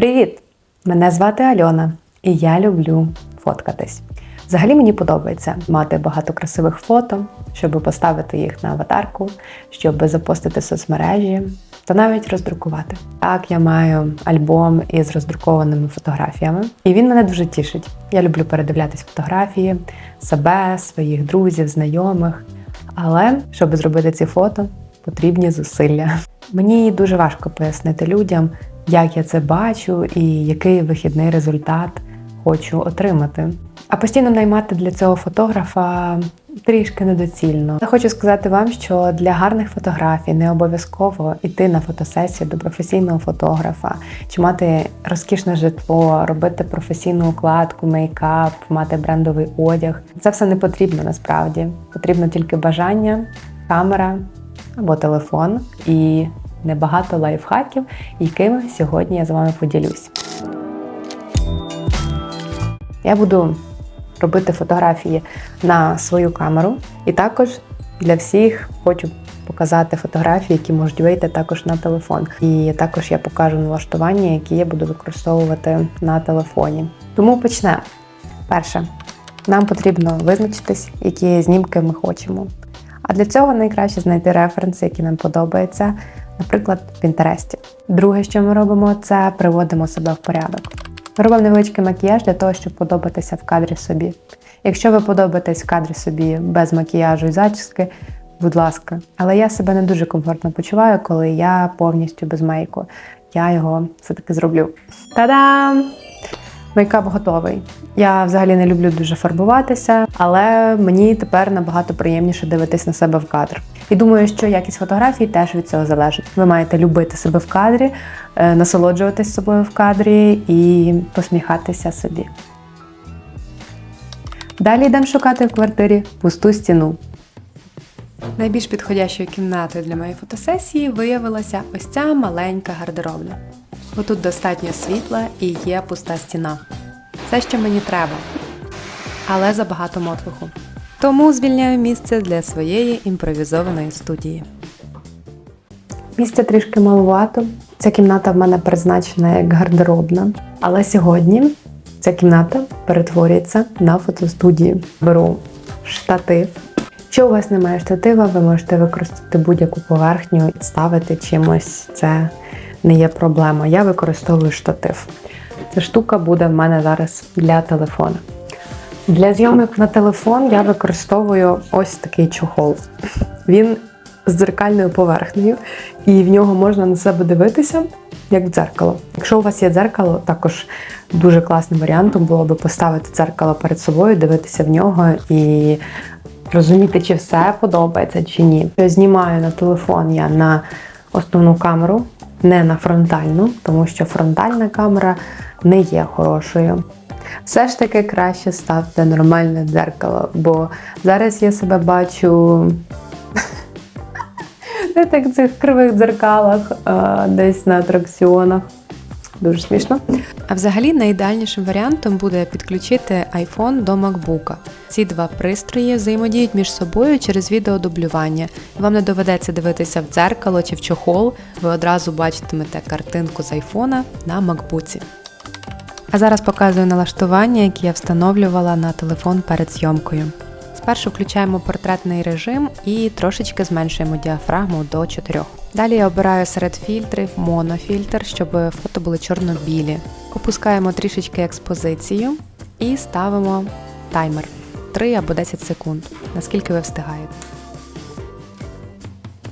Привіт! Мене звати Альона, і я люблю фоткатись. Взагалі мені подобається мати багато красивих фото, щоб поставити їх на аватарку, щоб запостити соцмережі та навіть роздрукувати. Так, я маю альбом із роздрукованими фотографіями, і він мене дуже тішить. Я люблю передивлятись фотографії себе, своїх друзів, знайомих. Але щоб зробити ці фото, потрібні зусилля. Мені дуже важко пояснити людям, як я це бачу і який вихідний результат хочу отримати. А постійно наймати для цього фотографа трішки недоцільно. Я хочу сказати вам, що для гарних фотографій не обов'язково йти на фотосесію до професійного фотографа, чи мати розкішне житло, робити професійну укладку, мейкап, мати брендовий одяг. Це все не потрібно насправді. Потрібно тільки бажання, камера або телефон і небагато лайфхаків, якими сьогодні я з вами поділюсь. Я буду робити фотографії на свою камеру, і також для всіх хочу показати фотографії, які можуть вийти також на телефон. І також я покажу налаштування, які я буду використовувати на телефоні. Тому почнемо. Перше, нам потрібно визначитись, які знімки ми хочемо. А для цього найкраще знайти референси, які нам подобаються, наприклад, в Пінтересті. Друге, що ми робимо, це приводимо себе в порядок. Ми робимо невеличкий макіяж для того, щоб подобатися в кадрі собі. Якщо ви подобаєтесь в кадрі собі без макіяжу і зачіски, будь ласка. Але я себе не дуже комфортно почуваю, коли я повністю без мейку. Я його все-таки зроблю. Та-дам! Мейкап готовий. Я взагалі не люблю дуже фарбуватися, але мені тепер набагато приємніше дивитись на себе в кадр. І думаю, що якість фотографій теж від цього залежить. Ви маєте любити себе в кадрі, е, насолоджуватись собою в кадрі і посміхатися собі. Далі йдемо шукати в квартирі пусту стіну. Найбільш підходящою кімнатою для моєї фотосесії виявилася ось ця маленька гардеробна. Бо тут достатньо світла і є пуста стіна. Все, що мені треба, але забагато мотлуху. Тому звільняю місце для своєї імпровізованої студії. Місця трішки малувато. Ця кімната в мене призначена як гардеробна. Але сьогодні ця кімната перетворюється на фотостудію. Беру штатив. Якщо у вас немає штатива, ви можете використати будь-яку поверхню і ставити чимось. Це не є проблема. Я використовую штатив. Ця штука буде в мене зараз для телефона. Для зйомок на телефон я використовую ось такий чохол. Він з дзеркальною поверхнею, і в нього можна на себе дивитися, як в дзеркало. Якщо у вас є дзеркало, також дуже класним варіантом було би поставити дзеркало перед собою, дивитися в нього і розуміти, чи все подобається, чи ні. Я знімаю на телефон я на основну камеру, не на фронтальну, тому що фронтальна камера не є хорошою. Все ж таки краще ставте нормальне дзеркало, бо зараз я себе бачу не так в цих кривих дзеркалах, десь на атракціонах. Дуже смішно. А взагалі найідеальнішим варіантом буде підключити iPhone до MacBook. Ці два пристрої взаємодіють між собою через відеодублювання. Вам не доведеться дивитися в дзеркало чи в чохол, ви одразу бачитимете картинку з iPhone на MacBook. А зараз показую налаштування, які я встановлювала на телефон перед зйомкою. Спершу включаємо портретний режим і трошечки зменшуємо діафрагму до 4. Далі я обираю серед фільтрів монофільтр, щоб фото були чорно-білі. Опускаємо трішечки експозицію і ставимо таймер 3 або 10 секунд, наскільки ви встигаєте.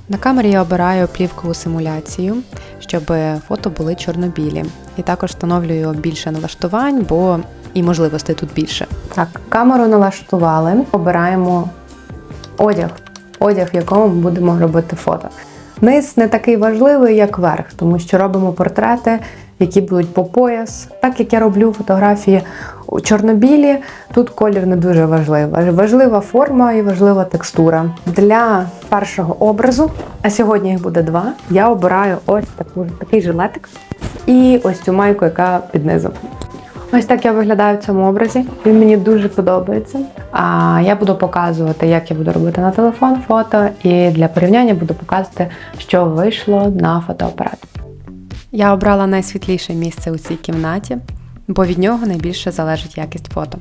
На камері я обираю плівкову симуляцію, щоб фото були чорно-білі. І також встановлюю більше налаштувань, бо і можливостей тут більше. Так, камеру налаштували. Обираємо одяг, одяг, в якому ми будемо робити фото. Низ не такий важливий, як верх, тому що робимо портрети, які будуть по пояс. Так як я роблю фотографії у чорнобілі, тут колір не дуже важливий. Важлива форма і важлива текстура. Для першого образу, а сьогодні їх буде два, я обираю ось таку, такий жилетик і ось цю майку, яка під низом. Ось так я виглядаю в цьому образі. Він мені дуже подобається. А я буду показувати, як я буду робити на телефон фото, і для порівняння буду показувати, що вийшло на фотоапарат. Я обрала найсвітліше місце у цій кімнаті, бо від нього найбільше залежить якість фото.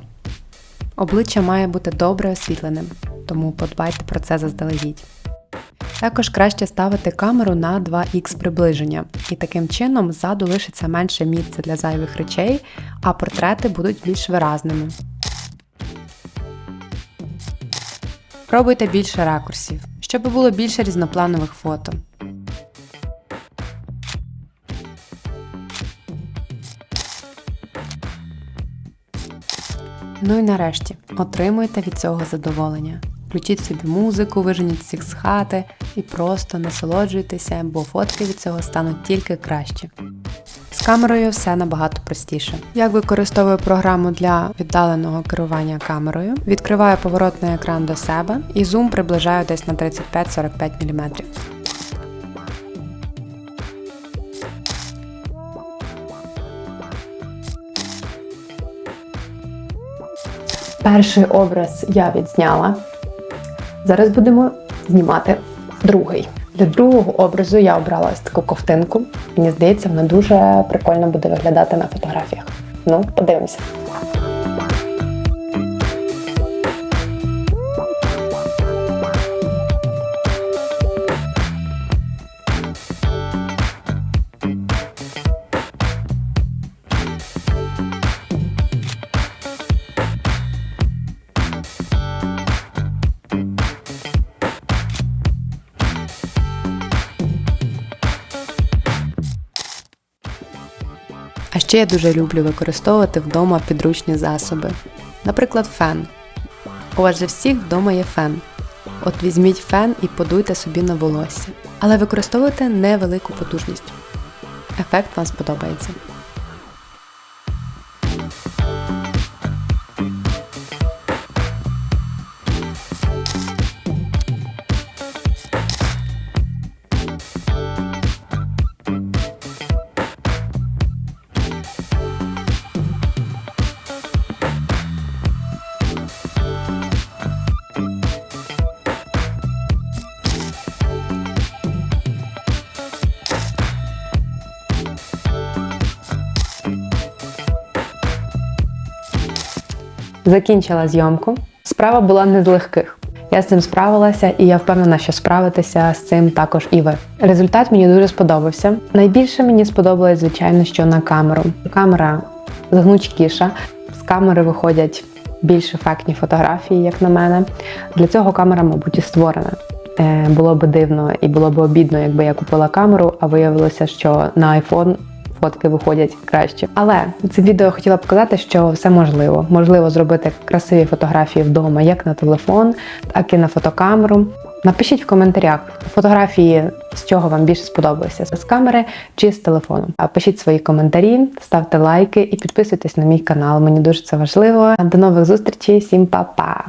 Обличчя має бути добре освітленим, тому подбайте про це заздалегідь. Також краще ставити камеру на 2х приближення, і таким чином ззаду лишиться менше місця для зайвих речей, а портрети будуть більш виразними. Пробуйте більше ракурсів, щоб було більше різнопланових фото. Ну і нарешті отримуйте від цього задоволення. Включіть собі музику, виженіть всіх з хати і просто насолоджуйтеся, бо фотки від цього стануть тільки кращі. З камерою все набагато простіше. Я використовую програму для віддаленого керування камерою, відкриваю поворотний екран до себе і зум приближаю десь на 35-45 мм. Перший образ я відзняла. Зараз будемо знімати другий. Для другого образу я обрала ось таку ковтинку. Мені здається, вона дуже прикольно буде виглядати на фотографіях. Ну, подивимося. А ще я дуже люблю використовувати вдома підручні засоби. Наприклад, фен. У вас же всіх вдома є фен. От візьміть фен і подуйте собі на волосся. Але використовуйте невелику потужність. Ефект вам сподобається. Закінчила зйомку. Справа була не з легких. Я з цим справилася, і я впевнена, що справитеся з цим також і ви. Результат мені дуже сподобався. Найбільше мені сподобалось, звичайно, що на камеру. Камера згнучкіша, з камери виходять більш ефектні фотографії, як на мене. Для цього камера, мабуть, і створена. Е, Було би дивно і було б обідно, якби я купила камеру, а виявилося, що на iPhone фотки виходять краще. Але це відео хотіла показати, що все можливо. Можливо зробити красиві фотографії вдома, як на телефон, так і на фотокамеру. Напишіть в коментарях фотографії, з чого вам більше сподобалося з камери чи з телефону. Пишіть свої коментарі, ставте лайки і підписуйтесь на мій канал. Мені дуже це важливо. До нових зустрічей, всім па-па!